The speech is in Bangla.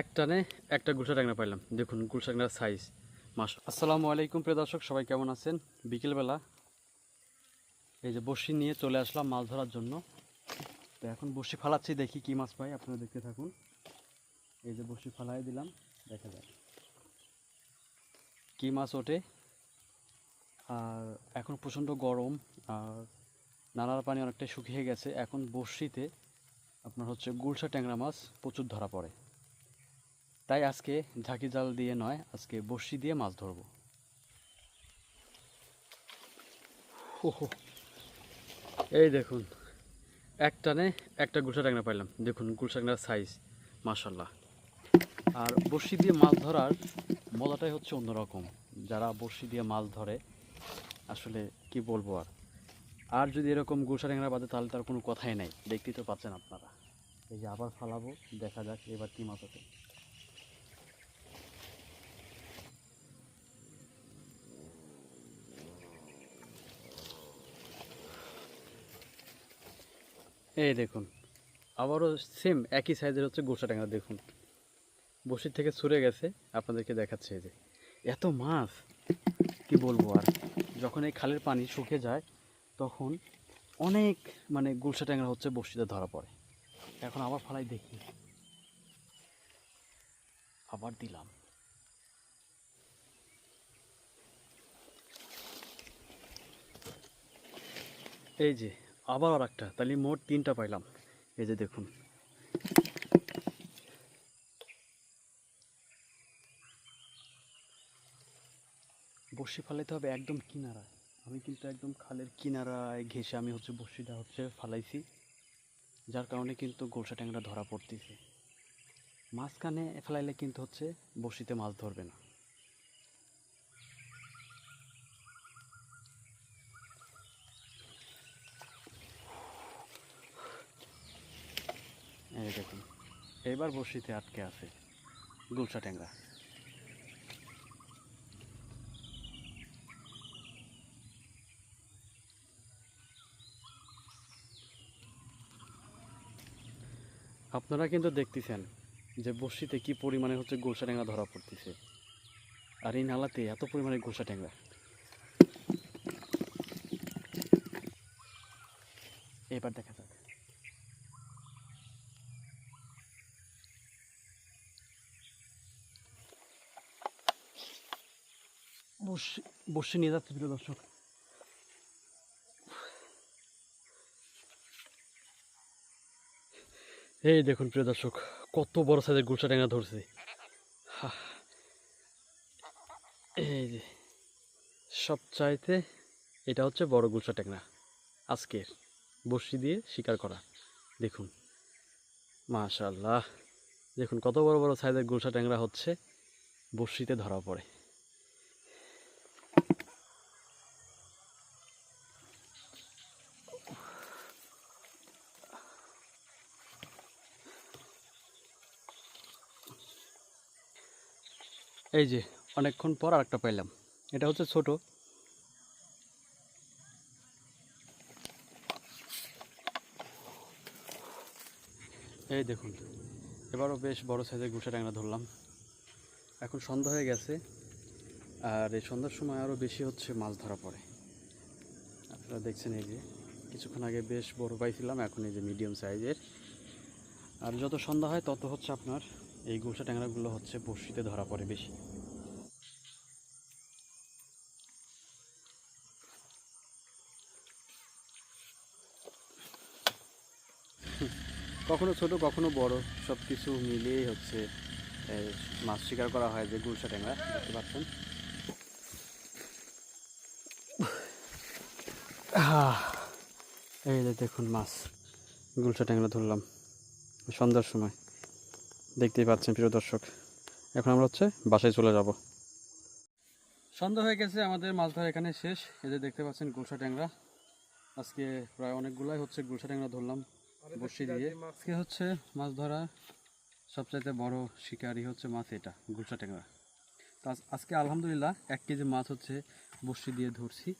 এক টানে একটা গুলশা ট্যাংরা পাইলাম। দেখুন গুলশা ট্যাংরার সাইজ মাস আসসালামু আলাইকুম, প্রিয় দর্শক, সবাই কেমন আছেন? বিকেলবেলা এই যে বড়শি নিয়ে চলে আসলাম মাছ ধরার জন্য। তো এখন বড়শি ফালাচ্ছি, দেখি কি মাছ পাই, আপনারা দেখতে থাকুন। এই যে বড়শি ফালাই দিলাম, দেখা যাক। কি মাছ ওঠে? আর এখন প্রচণ্ড গরম, আর নালার পানি অনেকটাই শুকিয়ে গেছে। এখন বড়শিতে আপনার হচ্ছে গুলশা ট্যাংরা মাছ প্রচুর ধরা পড়ে। তাই আজকে ঝাঁকি জাল দিয়ে নয়, আজকে বড়শি দিয়ে মাছ ধরবো। এই দেখুন, এক টানে একটা গুলশা ট্যাংরা পাইলাম। দেখুন, গুলশা ট্যাংরার সাইজ মাশাল্লাহ আর বড়শি দিয়ে মাছ ধরার মজাটাই হচ্ছে অন্যরকম। যারা বড়শি দিয়ে মাছ ধরে, আসলে কি বলব আর? আর যদি এরকম গুলশা ট্যাংরা বাদে, তাহলে তার কোনো কথাই নাই। দেখতেই তো পাচ্ছেন আপনারা। এই যে আবার ফালাবো, দেখা যাক এবার কি মাছ ওঠে এই দেখুন, আবারও সেম একই সাইজের হচ্ছে গোসা ট্যাংরা, দেখুন। বসির থেকে ছুঁড়ে গেছে, আপনাদেরকে দেখাচ্ছে যে। এত মাছ, কি বলব আর? যখন এই খালের পানি শুকে যায়, তখন অনেক মানে গুলশা ট্যাংরা হচ্ছে বসিতে ধরা পড়ে। এখন আবার ফালাই দেখি। আবার দিলাম। এই যে, আবার আর একটা, তাহলে মোট তিনটা পাইলাম। এই যে দেখুন। বসি ফালাইতে হবে একদম কিনারায়। আমি কিন্তু একদম খালের কিনারায় ঘেসে আমি হচ্ছে বসিটা হচ্ছে ফালাইছি। যার কারণে কিন্তু গোলসা ট্যাংরা ধরা পড়তেছে। মাঝখানে ফেলাইলে কিন্তু হচ্ছে বসিতে মাছ ধরবে না। এই দেখুন, এবার বসিতে আটকে আছে গুলশা ট্যাংরা। আপনারা কিন্তু দেখতেছেন যে বসিতে কি পরিমাণে হচ্ছে গোলসা ট্যাংরা ধরা পড়তেছে। আর এই নালাতে এত পরিমাণে গোলসা ট্যাংরা। এবার দেখা যাক। বসে নিয়ে যাচ্ছে প্রিয় দর্শক। এই দেখুন, প্রিয় দর্শক, কত বড় সাইজের গুলশা ট্যাংরা ধরছে। এই যে সব চাইতে এটা হচ্ছে বড় গুলশা ট্যাংরা, আজকের। বড়শি দিয়ে শিকার করা। দেখুন মাশাল্লাহ দেখুন, কত বড় বড় সাইজের গুলশা ট্যাংরা হচ্ছে, বড়শিতে ধরা পড়ে। এই যে, অনেকক্ষণ পর আরেকটা পাইলাম। এটা হচ্ছে ছোট। এই দেখুন, এবারও বেশ বড় সাইজের গুসা ট্যাংরা ধরলাম। এখন সন্ধ্যা হয়ে গেছে, আর এই সন্ধ্যার সময় আরও বেশি হচ্ছে মাছ ধরা পড়ে। আপনারা দেখছেন এই যে, কিছুক্ষণ আগে বেশ বড় পাইছিলাম, এখন এই যে মিডিয়াম সাইজের আর যত সন্ধ্যা হয়, তত হচ্ছে আপনার এই গুলশা ট্যাংরাগুলো হচ্ছে বড়শিতে ধরা পড়ে বেশি। কখনো ছোট, কখনো বড় সব কিছু মিলিয়েই হচ্ছে মাছ শিকার করা হয় যে গুলশা ট্যাংরা, দেখতে পাচ্ছেন? এই যে দেখুন মাছ গুলশা ট্যাংরা ধরলাম, সন্ধ্যার সময়। দেখতেই পাচ্ছেন প্রিয় দর্শক। এখন আমরা হচ্ছে বাসায় চলে যাব। সন্ধ্যা হয়ে গেছে, আমাদের মাছ ধরা এখানে শেষ। এই যে দেখতে পাচ্ছেন গুলশা ট্যাংরা। আজকে প্রায় অনেকগুলাই হচ্ছে গুলশা ট্যাংরা ধরলাম বসি দিয়ে। আজকে হচ্ছে মাছ ধরা সবচাইতে বড় শিকারি হচ্ছে মাছ এটা, গুলশা ট্যাংরা। তো আজ- আজকে আলহামদুলিল্লাহ এক কেজি মাছ হচ্ছে বসি দিয়ে ধরছি।